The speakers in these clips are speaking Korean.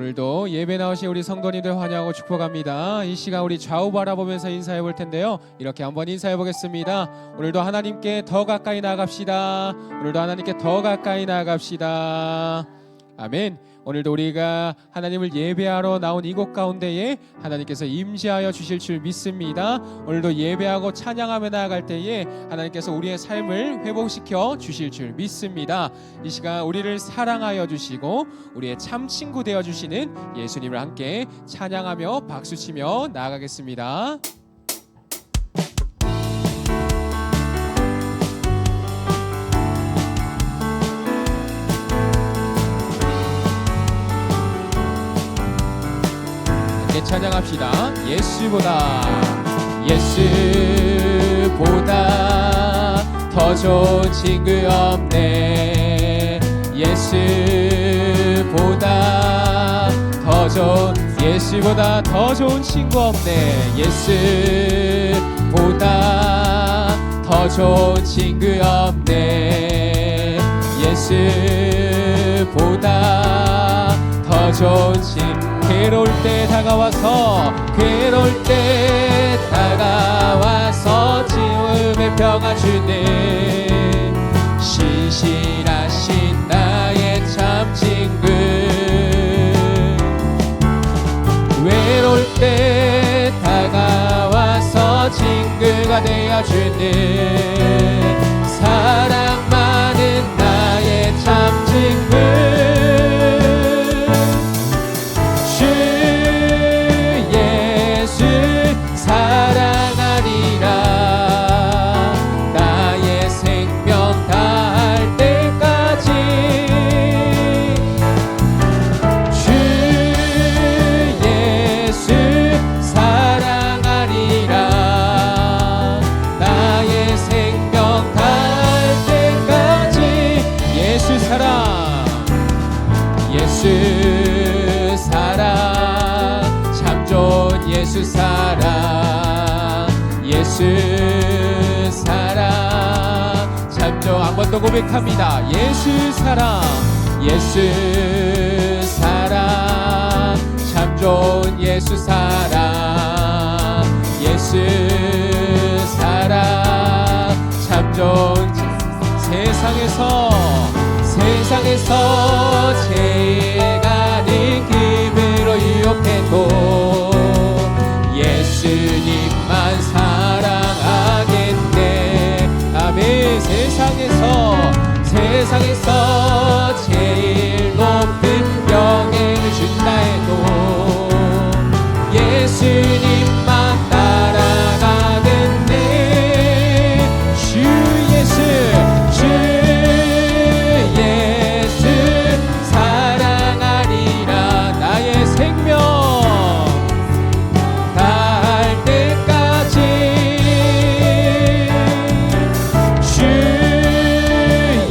오늘도 예배 나오신 우리 성도님들 환영하고 축복합니다. 이 시간 우리 좌우 바라보면서 인사해 볼 텐데요. 이렇게 한번 인사해 보겠습니다. 오늘도 하나님께 더 가까이 나갑시다. 오늘도 하나님께 더 가까이 나갑시다. 아멘. 오늘도 우리가 하나님을 예배하러 나온 이곳 가운데에 하나님께서 임재하여 주실 줄 믿습니다. 오늘도 예배하고 찬양하며 나아갈 때에 하나님께서 우리의 삶을 회복시켜 주실 줄 믿습니다. 이 시간 우리를 사랑하여 주시고 우리의 참 친구 되어 주시는 예수님을 함께 찬양하며 박수치며 나아가겠습니다. 찬양합시다. 예수보다 예수보다 더 좋은 친구 없네. 예수보다 더 좋은 예수보다 더 좋은 친구 없네. 예수보다 더 좋은 친구 없네. 예수보다 더 좋은 친구 괴로울 때 다가와서 괴로울 때 다가와서 지음의 평화 주네 신실하신 나의 참 친구. 외로울 때 다가와서 친구가 되어 주네 사랑 나 번 더 고백합니다. 예수 사랑 예수 사랑. 참 좋은 예수 사랑 예수 사랑. 참 좋은 세상에서 세상에서 제일 가는 기회로 유혹해도 생명 다할 때까지 주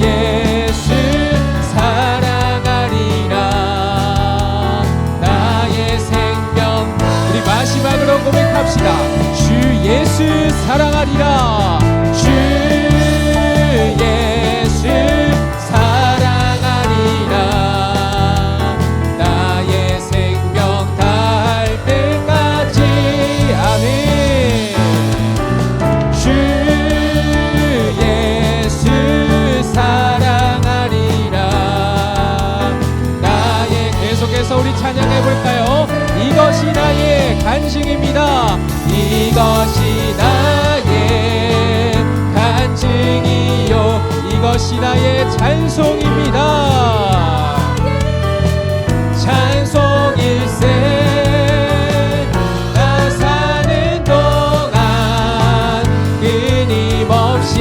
예수 사랑하리라. 나의 생명. 우리 마지막으로 고백합시다. 주 예수 사랑하리라 이것이 나의 간증이요. 이것이 나의 찬송입니다. 찬송일세 나 사는 동안 끊임없이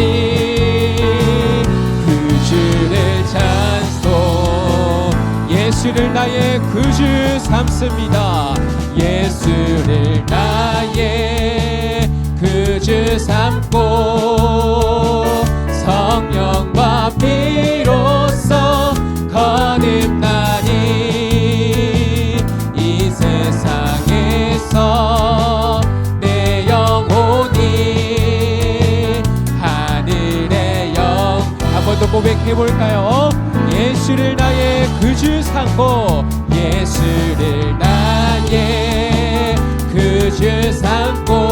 그 주를 찬송 예수를 나의 구주 삼습니다 예수를 나 해 볼까요? 예수를 나의 그주 삼고 예수를 나의 그주 삼고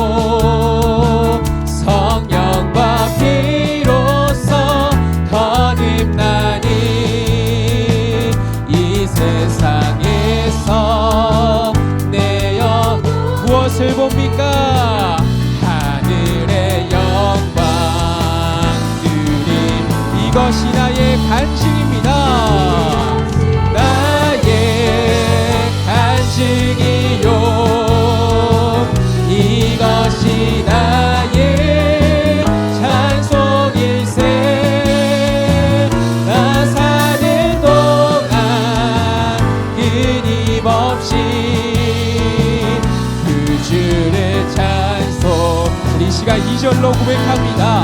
시간 2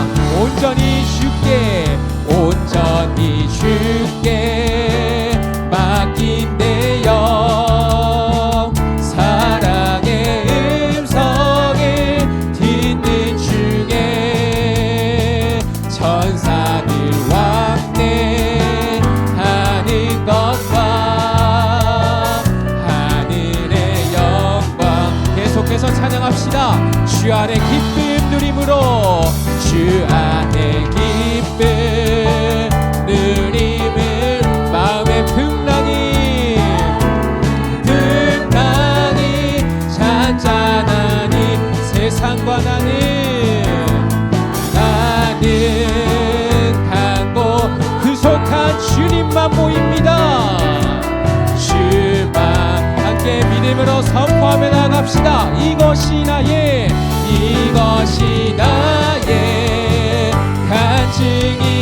잔잔하니 세상과 나는 나는 강고 구속한 주님만 보입니다. 주만 함께 믿음으로 선포하며 나갑시다. 이것이 나의 이것이 나의 이것이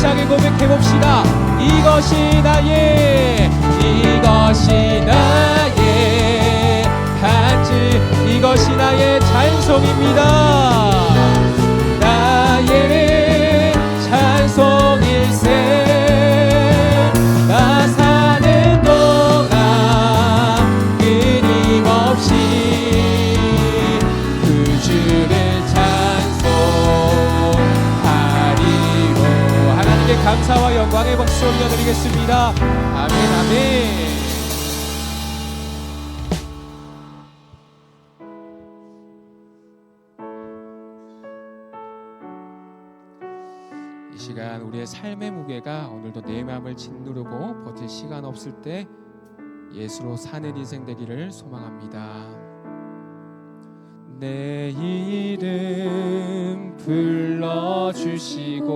힘차게 고백해 봅시다. 이것이 나의 이것이 나의 간증 이것이 나의 찬송입니다 이 시간 우리의 삶의 무게가 오늘도 내 마음을 짓누르고 버틸 시간 없을 때 예수로 사는 인생 되기를 소망합니다. 내 이름 불러주시고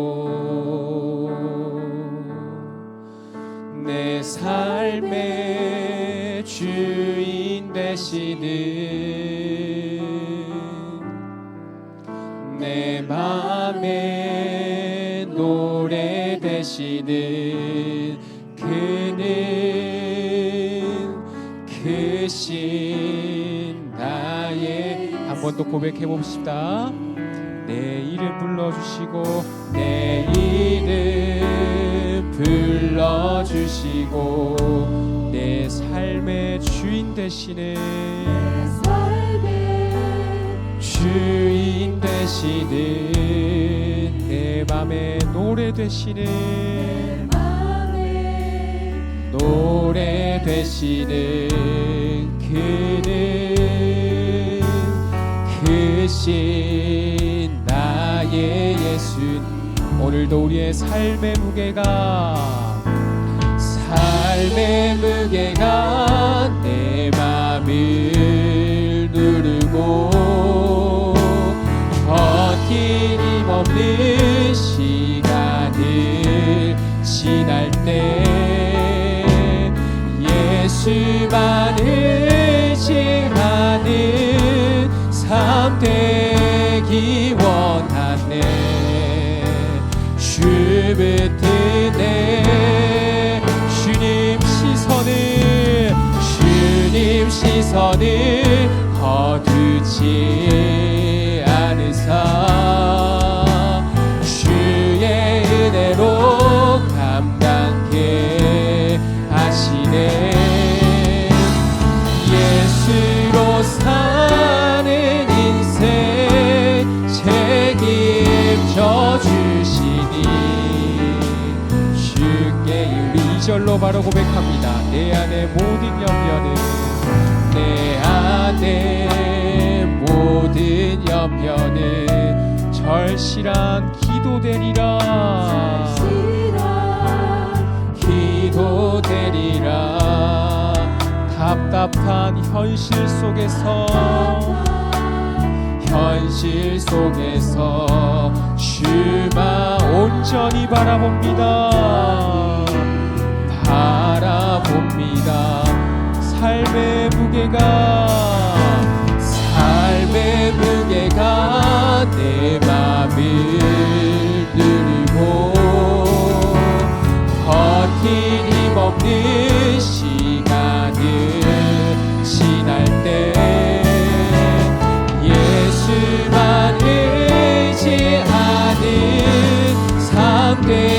내 삶의 주인 되시는 내 맘에 노래 되시는 그는 크신 나의 한 번 더 고백해 봅시다. 내 이름 불러주시고 내 이름 불러주시고 내 삶의 주인 되시는 주인 되시는 내 맘에 노래 되시는 노래 되시는 그는 크신 나의 예수. 오늘도 우리의 삶의 무게가 삶의 무게가 내 선을 거두지 않으사 주의 은혜로 감당케 하시네. 예수로 사는 인생 책임져 주시니 주께 우리 이절로 바로 고백합니다. 내 안에 모든 염려는 내 안에 모든 염려는 절실한 기도되리라. 기도되리라. 답답한 현실 속에서 현실 속에서 주만 온전히 바라봅니다 가 삶의 무게가 내 맘을 누리고 버틴 힘없는 시간을 지날 때 예수만 의지하는 삶되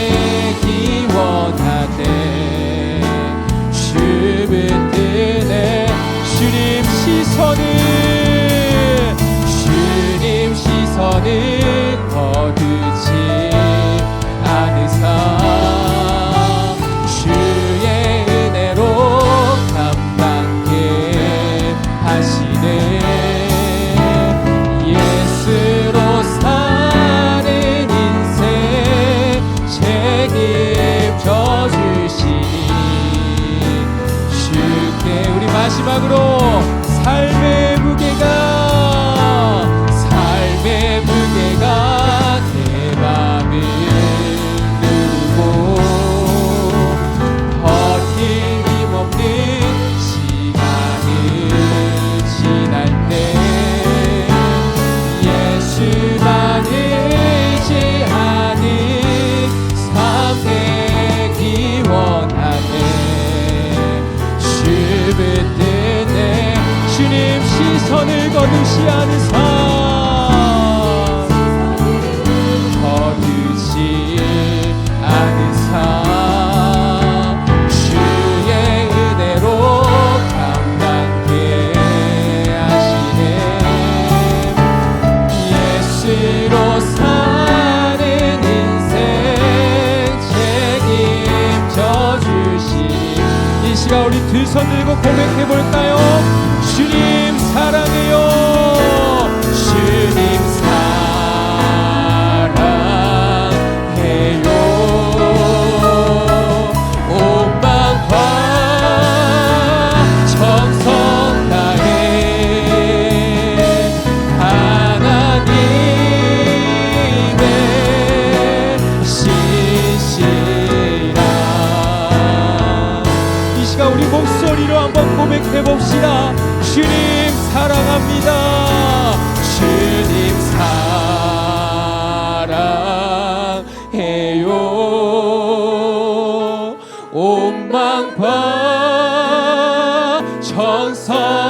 들서 들고 고백해볼까요? 주님 사랑합니다. 주님 사랑해요. 온 망과 전선